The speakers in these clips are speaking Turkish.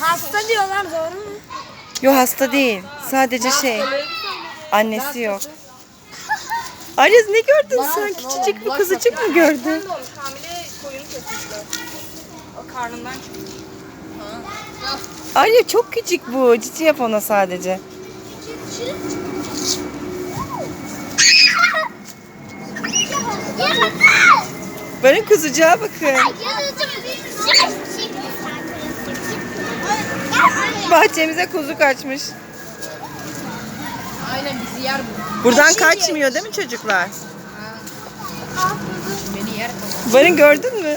Hasta diyorlar doğru mu? Yo hasta değil. Sadece şey. Annesi yok. Aryaz ne gördün sen? Küçücük bir kuzucuk mu gördün? Hamile koyunu karnından çıkmış. Arya çok küçük bu. Cici yap ona sadece. Böyle kuzucuğa bakın. Bahçemize kuzu kaçmış. Aynen bizi yer bu. Buradan kaçmıyor değil mi çocuklar? Beni yer. Barın gördün mü?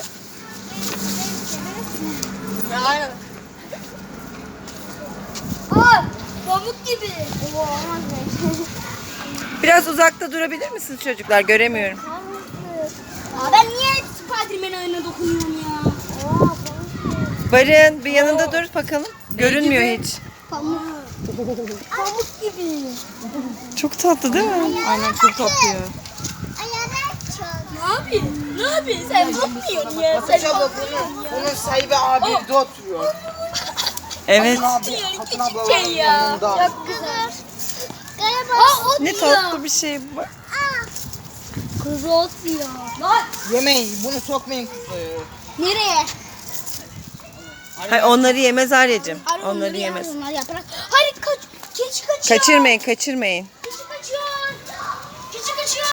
Aynen. Aa, pamuk gibi. Biraz uzakta durabilir misiniz çocuklar? Göremiyorum. Aa, ben niye Spiderman oyuna dokunuyorum ya? Barın bir yanında dur bakalım. Görünmüyor hiç. Pamuk. Pamuk gibi. Çok tatlı değil mi? Aynen çok tatlı ya. Ne yapayım? Ne yapayım? Sen bakmıyorsun ya. Sen Acaba bunun, bunun sahibi abi evde oturuyor. Evet. bakmıyorsun. Hatun Küçük abla şey ya. yanında. Çok güzel. Aa, ot Ne tatlı bir şey bu. Kız ot yiyor. Lan. Yemeyin bunu sokmayın kuzuya. Nereye? Hayır, onları yemez Arya'cığım. Arı Onları yemez. Onlar yaprak. Hayır kaç. Keçi kaçıyor. Kaçırmayın, kaçırmayın.